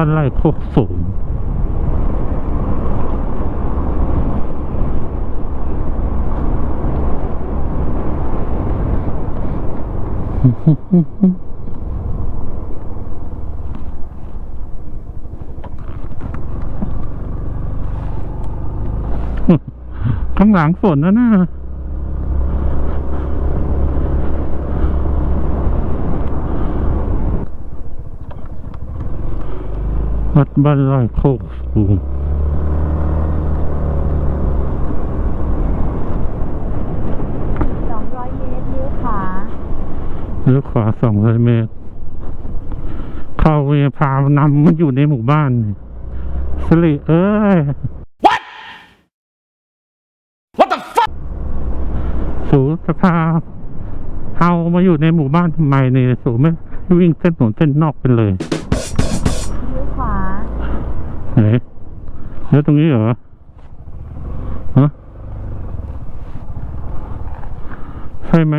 บ้านไร่โคกสูงข้างหลังฝนนะน่ะ บ้านไร่โคกสูง200เมตรเลี้ยวขวาเลี้ยวขวาสองร้อยเมตร เข้าเวพานำมันอยู่ในหมู่บ้านนี่สิริเอ้ย What? What the fuck? สูจะพาเอามาอยู่ในหมู่บ้านทำไมเนี่ยสูไม่วิ่งเส้นหนนเส้นนอกไปเลยเลี้ยวขวา ไหนแล้วตรงนี้เหรอฮะใช่ไหม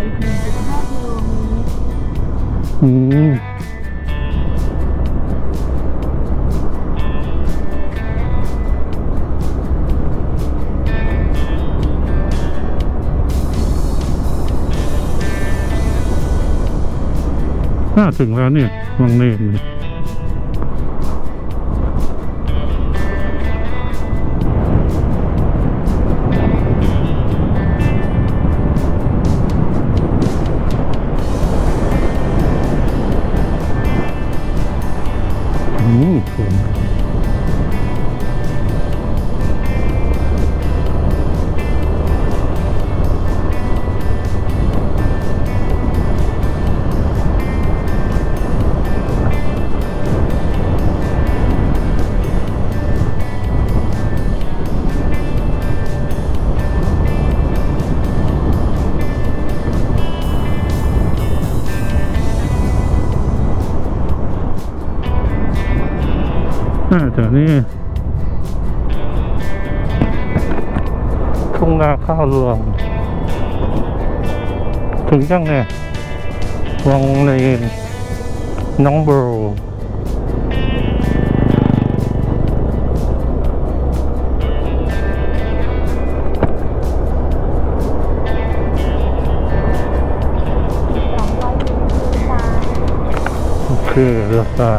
ไปต่ออีก1.5กิโลเมตรอืมน่าถึงแล้วเนี่ยวังเนนเนี่ น่าจะนี่ทุ่งนาข้าวรวง ถึงยังเนี่ยวังเลนน้องโบร200เมตรเลี้ยวซ้ายคือเรือทรา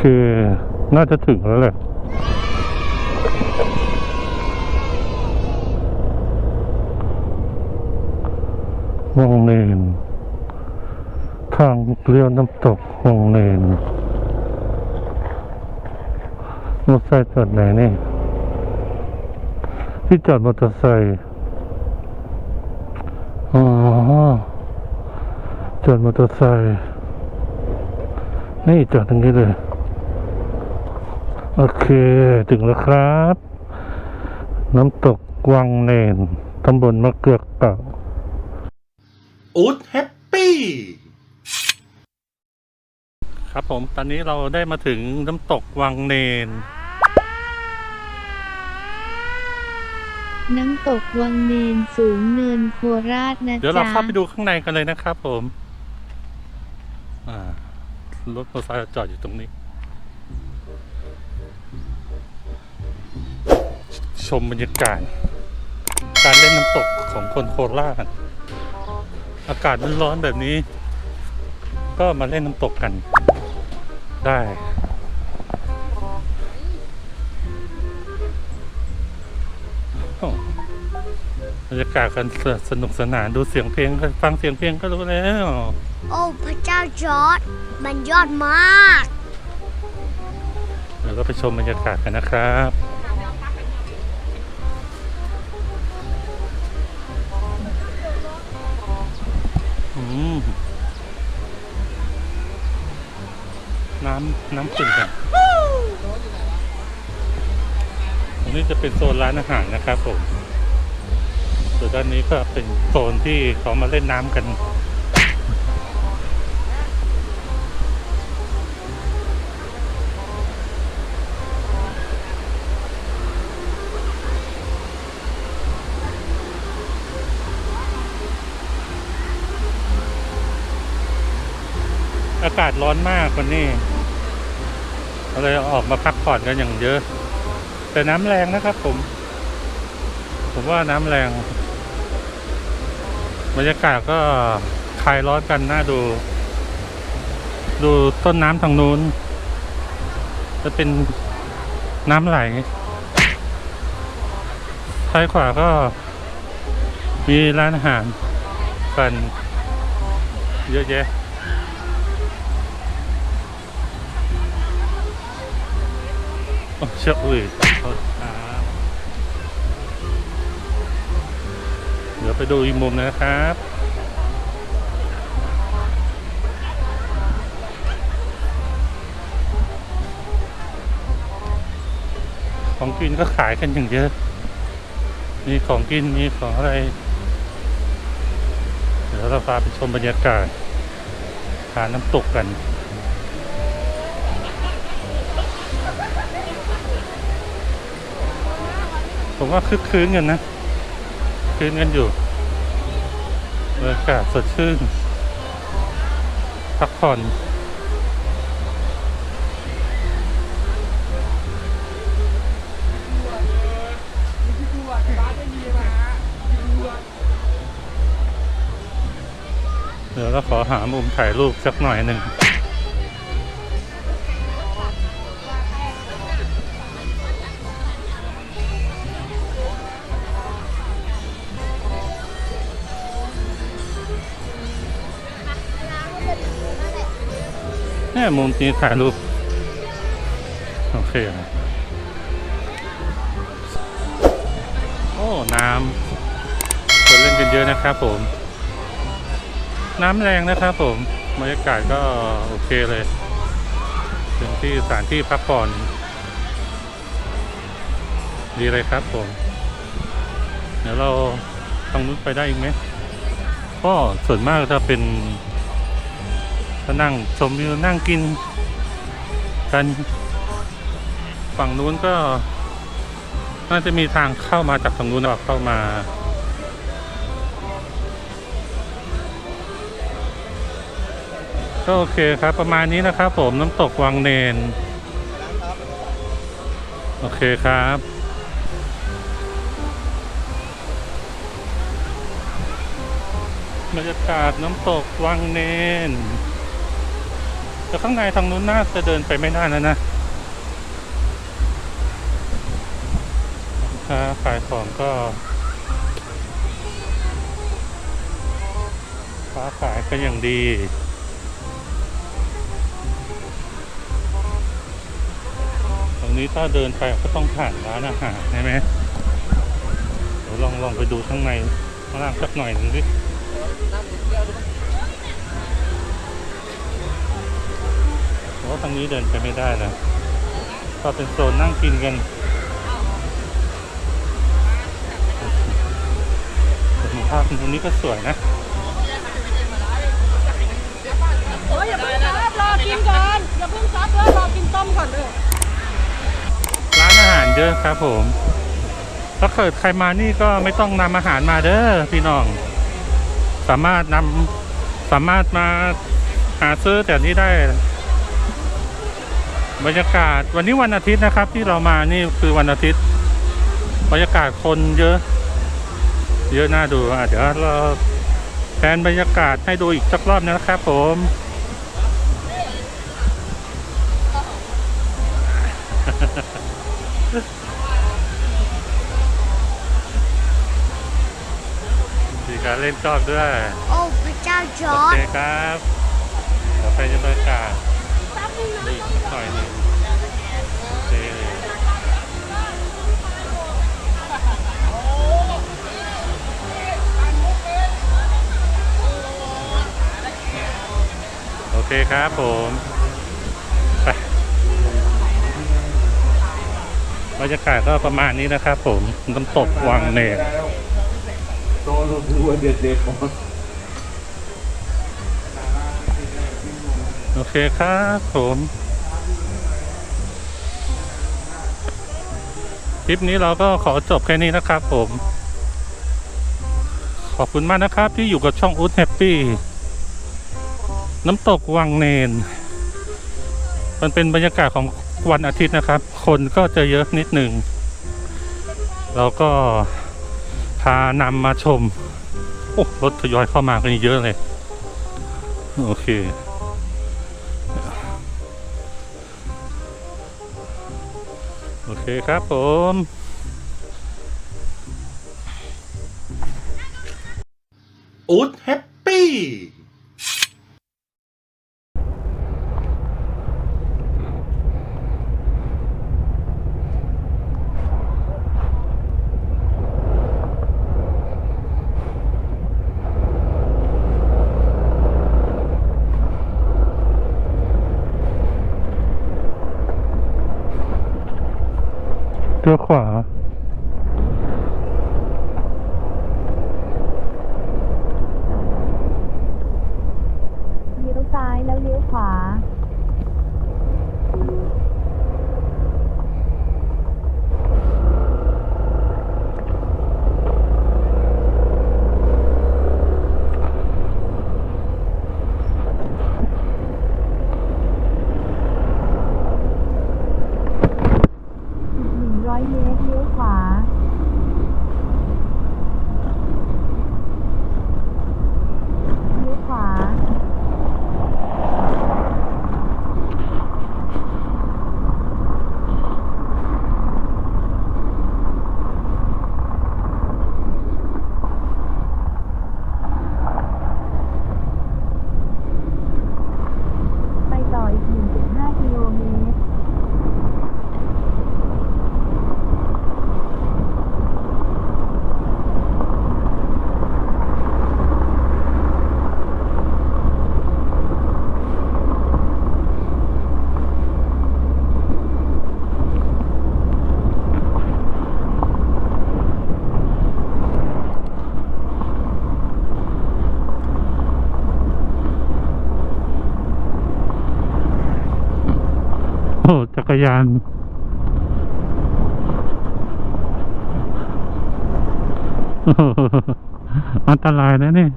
เค น่าจะถึงแล้วแหละวงเนนทางเลี้ยวน้ำตกวงเนนมอเตอร์ไซค์จอดไหนนี่ ที่จอดมอเตอร์ไซค์อ๋อจอดมอเตอร์ไซค์นี่จอดตรงนี้เลย โอเค ถึงแล้วครับ น้ำตกวังเนนตำบลมะเกือกเต่าอูดแฮปปี้ครับผม ตอนนี้เราได้มาถึงน้ำตกวังเนนน้ำตกวังเนนสูงเนินโคราชนะเดี๋ยวเราจ๊ะเข้าไปดูข้างในกันเลยนะครับผม อ่ารถมอเตอร์ไซค์จอดอยู่ตรงนี้ ชมบรรยากาศการเล่นน้ำตกของคนโคราชอากาศมันร้อนแบบนี้ ก็มาเล่นน้ำตกกันได้โอ้บรรยากาศกันสนุกสนานดูเสียงเพลงฟังเสียงเพลงก็รู้แล้ว โอ้พระเจ้าจอร์ดมันยอดมาก เดี๋ยวก็ไปชมบรรยากาศกันนะครับ น้ำน้ำขุ่นกันตรงนี้จะเป็นโซนร้านอาหารนะครับผมส่วนด้านนี้ก็เป็นโซนที่เขามาเล่นน้ำกัน อากาศร้อนมากวันนี้ก็เลยออกมาพักผ่อนกันอย่างเยอะ แต่น้ำแรงนะครับผม ผมว่าน้ำแรง บรรยากาศก็คลายร้อนกันน่าดู ดูต้นน้ำทางนู้น จะเป็นน้ำไหลซ้ายขวาก็มีร้านอาหารกันเยอะแยะ โอ้เชื่ออุ้ยโทษครับเดี๋ยวไปดูอีกมุมนะครับ ของกินก็ขายกันอย่างเยอะ มีของกิน มีของอะไร เดี๋ยวเราพาไปชมบรรยากาศทานน้ำตกกัน ผมว่าคึกคืนกันนะ คืนกันอยู่บรรยากาศสดชื่น พักผ่อนเดี๋ยวเราขอหามุมถ่ายรูปสักหน่อยหนึ่ง เนี่ยมุมนี้ถ่ายรูป โอเคนะโอ้ น้ำคนเล่นกันเยอะนะครับผม น้ำแรงนะครับผม บรรยากาศก็โอเคเลยถึงที่สถานที่พักผ่อน ดีเลยครับผม เดี๋ยวเราทางนู้นไปได้อีกไหมก็ส่วนมากจะเป็น ก็นั่งชมวิวนั่งกินกันฝั่งนู้นก็น่าจะมีทางเข้ามาจากฝั่งนู้นออกเข้ามา ก็โอเคครับประมาณนี้นะครับผมน้ำตกวังเนน โอเคครับบรรยากาศน้ำตกวังเนน แต่ข้างในทางนู้นน่าจะเดินไปไม่ได้แล้วนะค้าขายของก็ค้าขายก็อย่างดีตรงนี้ถ้าเดินไปก็ต้องผ่านร้านอาหารใช่ไหมเดี๋ยวลองลองไปดูข้างในข้างล่างสักหน่อยหนึงดิ เพราะว่าทางนี้เดินไปไม่ได้นะก็เป็นโซนนั่งกินกันแต่มุมภาพตรงนี้ก็สวยนะโอ้ยอย่าเพิ่งซับรอกินก่อนอย่าเพิ่งซับเด้อรอกินต้มก่อนเด้อร้านอาหารเยอะครับผมถ้าเกิดใครมานี่ก็ไม่ต้องนำอาหารมาเด้อพี่น้อง สามารถนำสามารถมาหาซื้อแต่นี้ได้ บรรยากาศวันนี้วันอาทิตย์นะครับ ที่เรามานี่คือวันอาทิตย์ บรรยากาศคนเยอะ เยอะน่าดูอะเดี๋ยวเราแผนบรรยากาศให้ดูอีกสักรอบนะครับผมมีการเล่นจอกด้วย โอ้พระเจ้าจอโอร์ดเคครับเดี๋ยวไปบรรยากาศ นี่ต่อยนี่เจ๊เลยโอเคครับผมไปบรรยากาศก็ประมาณนี้นะครับผมน้ำตกวังเนก Todos los días de lejos. โอเคครับผมคลิปนี้เราก็ขอจบแค่นี้นะครับผม ขอบคุณมากนะครับที่อยู่กับช่องอุดแฮปปี้น้ำตกวังเนน มันเป็นบรรยากาศของวันอาทิตย์นะครับ คนก็จะเยอะนิดหนึ่งเราก็พานำมาชม โอ้ รถทยอยเข้ามากันเยอะเลย โอเค คครับผมอูดแฮปปี้ ขวา เลี้ยวซ้ายแล้วเลี้ยวขวา อีกหนึ่งร้อยเมตรเลี้ยวขวา เลี้ยวขวา ไปต่ออีก 1.5 กิโลเมตร โอ้จักร ยาน อันตรายนะนี่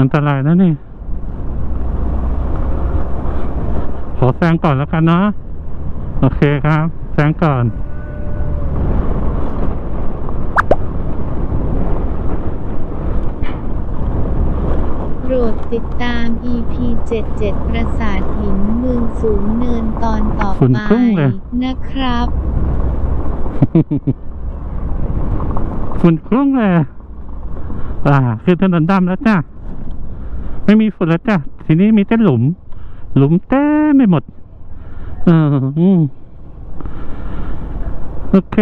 อันตรายนะนี่ ขอแซงก่อนแล้วกันเนาะโอเคครับ แซงก่อน โปรด ติดตาม EP 77 ประสาทหินเมืองสูงเนินตอนต่อฝุ่นไปครึ่งเลย นะครับ ฝุ่นคลุ้งเลยอ่า คือถนนดำแล้วจ้ะ ไม่มีฝุ่นแล้วจ้ะ ทีนี้มีแต่หลุม หลุมเต็มไปหมด เอออืมโอเค